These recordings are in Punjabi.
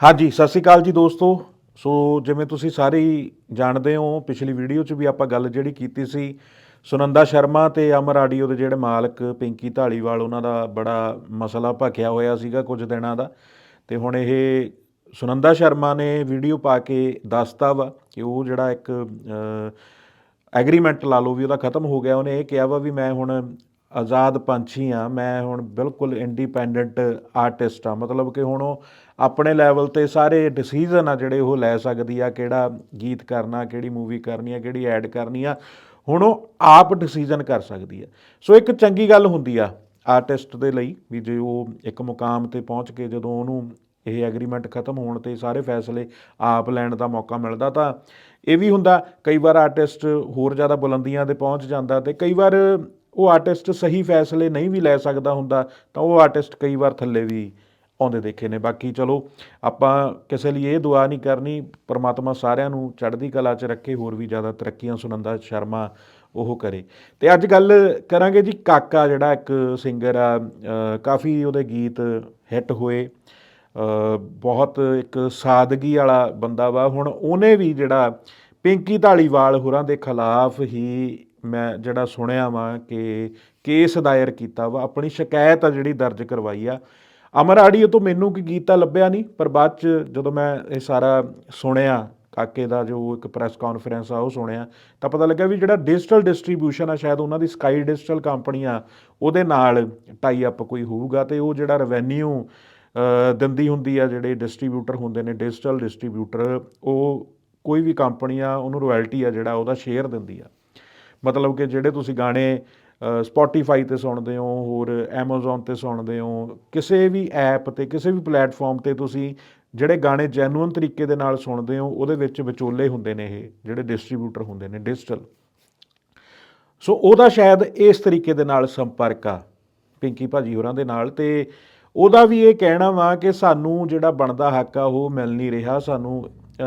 ਹਾਂਜੀ, ਸਤਿ ਸ਼੍ਰੀ ਅਕਾਲ ਜੀ ਦੋਸਤੋ। ਸੋ ਜਿਵੇਂ ਤੁਸੀਂ ਸਾਰੇ ਹੀ ਜਾਣਦੇ ਹੋ, ਪਿਛਲੀ ਵੀਡੀਓ 'ਚ ਵੀ ਆਪਾਂ ਗੱਲ ਜਿਹੜੀ ਕੀਤੀ ਸੀ ਸੁਨੰਦਾ ਸ਼ਰਮਾ ਤੇ ਅਮਰ ਆਡੀਓ ਦੇ ਜਿਹੜੇ ਮਾਲਕ ਪਿੰਕੀ ਢਾਲੀਵਾਲ ਉਹਨਾਂ ਦਾ ਬੜਾ ਮਸਲਾ ਭਖਿਆ ਹੋਇਆ ਸੀਗਾ ਕੁਝ ਦਿਨਾਂ ਦਾ। ਤੇ ਹੁਣ ਇਹ ਸੁਨੰਦਾ ਸ਼ਰਮਾ ਨੇ ਵੀਡੀਓ ਪਾ ਕੇ ਦੱਸਤਾ ਵਾ ਕਿ ਉਹ ਜਿਹੜਾ ਇੱਕ ਐਗਰੀਮੈਂਟ ਲਾ ਲਓ ਵੀ ਉਹਦਾ ਖਤਮ ਹੋ ਗਿਆ। ਉਹਨੇ ਇਹ ਕਿਹਾ ਵਾ ਵੀ ਮੈਂ ਹੁਣ ਆਜ਼ਾਦ ਪੰਛੀ ਆ, ਮੈਂ ਹੁਣ ਬਿਲਕੁਲ ਇੰਡੀਪੈਂਡੈਂਟ ਆਰਟਿਸਟ ਆ। ਮਤਲਬ ਕਿ ਹੁਣ ਉਹ ਆਪਣੇ ਲੈਵਲ ਤੇ ਸਾਰੇ ਡਿਸੀਜਨ ਆ ਜਿਹੜੇ ਉਹ ਲੈ ਸਕਦੀ ਆ, ਕਿਹੜਾ ਗੀਤ ਕਰਨਾ, ਕਿਹੜੀ ਮੂਵੀ ਕਰਨੀ ਆ, ਕਿਹੜੀ ਐਡ ਕਰਨੀ ਆ। ਹੁਣ ਉਹ ਆਪ ਡਿਸੀਜਨ ਕਰ ਸਕਦੀ ਆ। ਸੋ ਇੱਕ ਚੰਗੀ ਗੱਲ ਹੁੰਦੀ ਆ ਆਰਟਿਸਟ ਦੇ ਲਈ ਵੀ ਜੇ ਉਹ ਇੱਕ ਮੁਕਾਮ ਤੇ ਪਹੁੰਚ ਕੇ ਜਦੋਂ ਉਹਨੂੰ ਇਹ ਐਗਰੀਮੈਂਟ ਖਤਮ ਹੋਣ ਤੇ ਸਾਰੇ ਫੈਸਲੇ ਆਪ ਲੈਣ ਦਾ ਮੌਕਾ ਮਿਲਦਾ ਤਾਂ ਇਹ ਵੀ ਹੁੰਦਾ, ਕਈ ਵਾਰ ਆਰਟਿਸਟ ਹੋਰ ਜ਼ਿਆਦਾ ਬੁਲੰਦੀਆਂ ਤੇ ਪਹੁੰਚ ਜਾਂਦਾ ਤੇ ਕਈ ਵਾਰ ਉਹ ਆਰਟਿਸਟ ਸਹੀ ਫੈਸਲੇ ਨਹੀਂ ਵੀ ਲੈ ਸਕਦਾ ਹੁੰਦਾ, ਤਾਂ ਉਹ ਆਰਟਿਸਟ ਕਈ ਵਾਰ ਥੱਲੇ ਵੀ ਆਉਂਦੇ ਦੇਖੇ ਨੇ। ਬਾਕੀ ਚਲੋ, ਆਪਾਂ ਕਿਸੇ ਲਈ ਇਹ ਦੁਆ ਨਹੀਂ ਕਰਨੀ, ਪਰਮਾਤਮਾ ਸਾਰਿਆਂ ਨੂੰ ਚੜ੍ਹਦੀ ਕਲਾ 'ਚ ਰੱਖੇ, ਹੋਰ ਵੀ ਜ਼ਿਆਦਾ ਤਰੱਕੀਆਂ ਸੁਨੰਦਾ ਸ਼ਰਮਾ ਉਹ ਕਰੇ। ਤੇ ਅੱਜ ਗੱਲ ਕਰਾਂਗੇ ਜੀ ਕਾਕਾ ਜਿਹੜਾ ਇੱਕ ਸਿੰਗਰ ਆ ਕਾਫੀ ਉਹਦੇ ਗੀਤ ਹਿੱਟ ਹੋਏ ਬਹੁਤ ਇੱਕ ਸਾਦਗੀ ਵਾਲਾ ਬੰਦਾ ਵਾ। ਹੁਣ ਉਹਨੇ ਵੀ ਜਿਹੜਾ ਪਿੰਕੀ ਢਾਲੀਵਾਲ ਹੋਰਾਂ ਦੇ ਖਿਲਾਫ ਹੀ ਮੈਂ ਜਿਹੜਾ ਸੁਣਿਆ ਵਾ ਕਿ ਕੇਸ ਦਾਇਰ ਕੀਤਾ ਵਾ, ਆਪਣੀ ਸ਼ਿਕਾਇਤ ਆ ਜਿਹੜੀ ਦਰਜ ਕਰਵਾਈ ਆ। ਅਮਰ ਆਡੀਓ ਤੋਂ ਮੈਨੂੰ ਕੋਈ ਗੀਤ ਤਾਂ ਲੱਭਿਆ ਨਹੀਂ, ਪਰ ਬਾਅਦ ਚ ਜਦੋਂ ਮੈਂ ਇਹ ਸਾਰਾ ਸੁਣਿਆ, ਕਾਕੇ ਦਾ ਜੋ ਇੱਕ ਪ੍ਰੈਸ ਕਾਨਫਰੰਸ ਆ, ਉਹ ਸੁਣਿਆ, ਤਾਂ ਪਤਾ ਲੱਗਾ ਵੀ ਜਿਹੜਾ ਡਿਜੀਟਲ ਡਿਸਟ੍ਰੀਬਿਊਸ਼ਨ ਆ, ਸ਼ਾਇਦ ਉਹਨਾਂ ਦੀ ਸਕਾਈ ਡਿਜੀਟਲ ਕੰਪਨੀ ਆ, ਉਹਦੇ ਨਾਲ ਟਾਈ ਅਪ ਕੋਈ ਹੋਊਗਾ ਤੇ ਉਹ ਜਿਹੜਾ ਰੈਵਨਿਊ ਦਿੰਦੀ ਹੁੰਦੀ ਆ, ਜਿਹੜੇ ਡਿਸਟ੍ਰੀਬਿਊਟਰ ਹੁੰਦੇ ਨੇ ਡਿਜੀਟਲ ਡਿਸਟ੍ਰੀਬਿਊਟਰ ਉਹ ਕੋਈ ਵੀ ਕੰਪਨੀ ਆ, ਉਹਨੂੰ ਰਾਇਲਟੀ ਆ ਜਿਹੜਾ, ਉਹਦਾ ਸ਼ੇਅਰ ਦਿੰਦੀ ਆ। ਮਤਲਬ ਕਿ ਜਿਹੜੇ ਤੁਸੀਂ ਗਾਣੇ ਸਪੋਟੀਫਾਈ ਤੇ ਸੁਣਦੇ ਹੋ, ਹੋਰ Amazon ਤੇ ਸੁਣਦੇ ਹੋ, ਕਿਸੇ ਵੀ ਐਪ ਤੇ, ਕਿਸੇ ਵੀ ਪਲੇਟਫਾਰਮ ਤੇ ਤੁਸੀਂ ਜਿਹੜੇ ਗਾਣੇ ਜੈਨੂਇਨ ਤਰੀਕੇ ਦੇ ਨਾਲ ਸੁਣਦੇ ਹੋ, ਉਹਦੇ ਵਿੱਚ ਵਿਚੋਲੇ ਹੁੰਦੇ ਨੇ ਇਹ, ਜਿਹੜੇ ਡਿਸਟ੍ਰੀਬਿਊਟਰ ਹੁੰਦੇ ਨੇ ਡਿਜੀਟਲ ਸੋ ਉਹਦਾ ਸ਼ਾਇਦ ਇਸ ਤਰੀਕੇ ਦੇ ਨਾਲ ਸੰਪਰਕ ਆ, ਪਿੰਕੀ ਭਾਜੀ ਹੋਰਾਂ ਦੇ ਨਾਲ, ਤੇ ਉਹਦਾ ਵੀ ਇਹ ਕਹਿਣਾ ਵਾ ਕਿ ਸਾਨੂੰ ਜਿਹੜਾ ਬਣਦਾ ਹੱਕ ਆ, ਉਹ ਮਿਲ ਨਹੀਂ ਰਿਹਾ, ਸਾਨੂੰ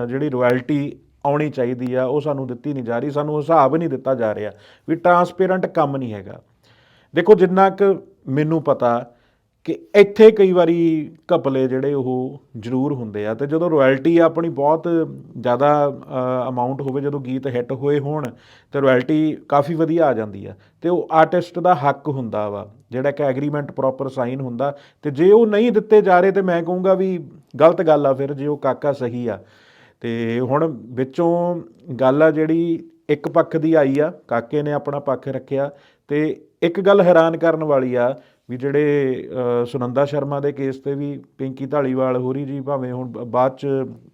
ਜਿਹੜੀ ਰਾਇਲਟੀ ਆਉਣੀ ਚਾਹੀਦੀ ਆ, ਉਹ ਸਾਨੂੰ ਦਿੱਤੀ ਨਹੀਂ ਜਾ ਰਹੀ, ਸਾਨੂੰ ਹਿਸਾਬ ਨਹੀਂ ਦਿੱਤਾ ਜਾ ਰਿਹਾ ਵੀ ਟਰਾਂਸਪੇਰੈਂਟ ਕੰਮ ਨਹੀਂ ਹੈਗਾ। ਦੇਖੋ, ਜਿੰਨਾ ਕੁ ਮੈਨੂੰ ਪਤਾ ਕਿ ਇੱਥੇ ਕਈ ਵਾਰੀ ਘਪਲੇ ਜਿਹੜੇ ਉਹ ਜ਼ਰੂਰ ਹੁੰਦੇ ਆ ਤੇ ਜਦੋਂ ਰਾਇਲਟੀ ਆਪਣੀ ਬਹੁਤ ਜ਼ਿਆਦਾ ਅਮਾਉਂਟ ਹੋਵੇ, ਜਦੋਂ ਗੀਤ ਹਿੱਟ ਹੋਏ ਹੋਣ, ਤੇ ਰਾਇਲਟੀ ਕਾਫੀ ਵਧੀਆ ਆ ਜਾਂਦੀ ਆ ਤੇ ਉਹ ਆਰਟਿਸਟ ਦਾ ਹੱਕ ਹੁੰਦਾ ਵਾ, ਜਿਹੜਾ ਕਿ ਐਗਰੀਮੈਂਟ ਪ੍ਰੋਪਰ ਸਾਈਨ ਹੁੰਦਾ ਤੇ ਜੇ ਉਹ ਨਹੀਂ ਦਿੱਤੇ ਜਾ ਰਹੇ ਤੇ ਮੈਂ ਕਹੂੰਗਾ ਵੀ ਗਲਤ ਗੱਲ ਆ ਫਿਰ, ਜੇ ਉਹ ਕਾਕਾ ਸਹੀ ਆ ਤੇ ਹੁਣ ਵਿੱਚੋਂ ਗੱਲ ਆ ਜਿਹੜੀ ਇੱਕ ਪੱਖ ਦੀ ਆਈ ਆ, ਕਾਕੇ ਨੇ ਆਪਣਾ ਪੱਖ ਰੱਖਿਆ ਤੇ ਇੱਕ ਗੱਲ ਹੈਰਾਨ ਕਰਨ ਵਾਲੀ ਆ ਵੀ ਜਿਹੜੇ ਸੁਨੰਦਾ ਸ਼ਰਮਾ ਦੇ ਕੇਸ ਤੇ ਵੀ ਪਿੰਕੀ ਢਾਲੀਵਾਲ ਹੋਰੀ ਜੀ ਭਾਵੇਂ ਹੁਣ ਬਾਅਦ ਚ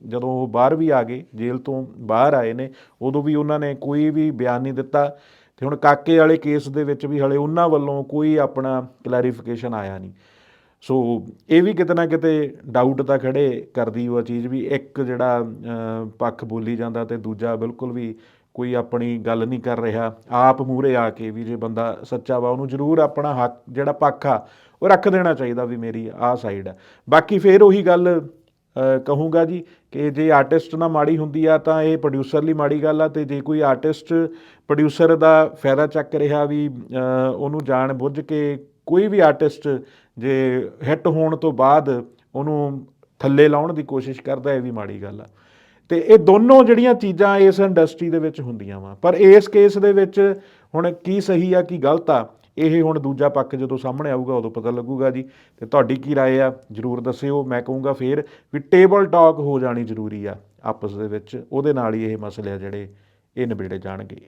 ਜਦੋਂ ਉਹ ਬਾਹਰ ਵੀ ਆ ਗਏ, ਜੇਲ੍ਹ ਤੋਂ ਬਾਹਰ ਆਏ ਨੇ, ਉਦੋਂ ਵੀ ਉਹਨਾਂ ਨੇ ਕੋਈ ਵੀ ਬਿਆਨ ਨਹੀਂ ਦਿੱਤਾ ਤੇ ਹੁਣ ਕਾਕੇ ਵਾਲੇ ਕੇਸ ਦੇ ਵਿੱਚ ਵੀ ਹਲੇ ਉਹਨਾਂ ਵੱਲੋਂ ਕੋਈ ਆਪਣਾ ਕਲੈਰੀਫਿਕੇਸ਼ਨ ਆਇਆ ਨਹੀਂ। ਸੋ ਇਹ ਵੀ ਕਿਤੇ ਨਾ ਕਿਤੇ ਡਾਊਟ ਤਾਂ ਖੜੇ ਕਰਦੀ ਉਹ ਚੀਜ਼ ਵੀ ਇੱਕ ਜਿਹੜਾ ਪੱਖ ਬੋਲੀ ਜਾਂਦਾ ਤੇ ਦੂਜਾ ਬਿਲਕੁਲ ਵੀ ਕੋਈ ਆਪਣੀ ਗੱਲ ਨਹੀਂ ਕਰ ਰਿਹਾ। ਆਪ ਮੂਹਰੇ ਆ ਕੇ ਵੀ ਜੇ ਬੰਦਾ ਸੱਚਾ ਵਾ, ਉਹਨੂੰ ਜ਼ਰੂਰ ਆਪਣਾ ਹੱਕ ਜਿਹੜਾ ਪੱਖ ਆ, ਉਹ ਰੱਖ ਦੇਣਾ ਚਾਹੀਦਾ ਵੀ ਮੇਰੀ ਆਹ ਸਾਈਡ ਆ। ਬਾਕੀ ਫੇਰ ਉਹੀ ਗੱਲ ਕਹੂੰਗਾ ਜੀ ਕਿ ਜੇ ਆਰਟਿਸਟ ਨਾ ਮਾੜੀ ਹੁੰਦੀ ਆ ਤਾਂ ਇਹ ਪ੍ਰੋਡਿਊਸਰ ਲਈ ਮਾੜੀ ਗੱਲ ਆ ਤੇ ਜੇ ਕੋਈ ਆਰਟਿਸਟ ਪ੍ਰੋਡਿਊਸਰ ਦਾ ਫਾਇਦਾ ਚੱਕ ਰਿਹਾ ਵੀ ਉਹਨੂੰ ਜਾਣ ਬੁੱਝ ਕੇ ਕੋਈ ਵੀ ਆਰਟਿਸਟ ਜੇ ਹਿੱਟ ਹੋਣ ਤੋਂ ਬਾਅਦ ਉਹਨੂੰ ਥੱਲੇ ਲਾਉਣ ਦੀ ਕੋਸ਼ਿਸ਼ ਕਰਦਾ ਇਹ ਵੀ ਮਾੜੀ ਗੱਲ ਆ ਤੇ ਇਹ ਦੋਨੋਂ ਜਿਹੜੀਆਂ ਚੀਜ਼ਾਂ ਇਸ ਇੰਡਸਟਰੀ ਦੇ ਵਿੱਚ ਹੁੰਦੀਆਂ ਵਾ ਪਰ ਇਸ ਕੇਸ ਦੇ ਵਿੱਚ ਹੁਣ ਕੀ ਸਹੀ ਆ ਕੀ ਗਲਤ ਆ ਇਹ ਹੁਣ ਦੂਜਾ ਪੱਖ ਜਦੋਂ ਸਾਹਮਣੇ ਆਊਗਾ ਉਦੋਂ ਪਤਾ ਲੱਗੂਗਾ ਜੀ ਤੇ ਤੁਹਾਡੀ ਕੀ رائے ਆ ਜਰੂਰ ਦੱਸਿਓ ਮੈਂ ਕਹੂੰਗਾ ਫੇਰ ਵੀ ਟੇਬਲ ਟਾਕ ਹੋ ਜਾਣੀ ਜ਼ਰੂਰੀ ਆ ਆਪਸ ਦੇ ਵਿੱਚ ਉਹਦੇ ਨਾਲ ਹੀ ਇਹ ਮਸਲੇ ਆ ਜਿਹੜੇ ਇਹ ਨਿਬੇੜੇ ਜਾਣਗੇ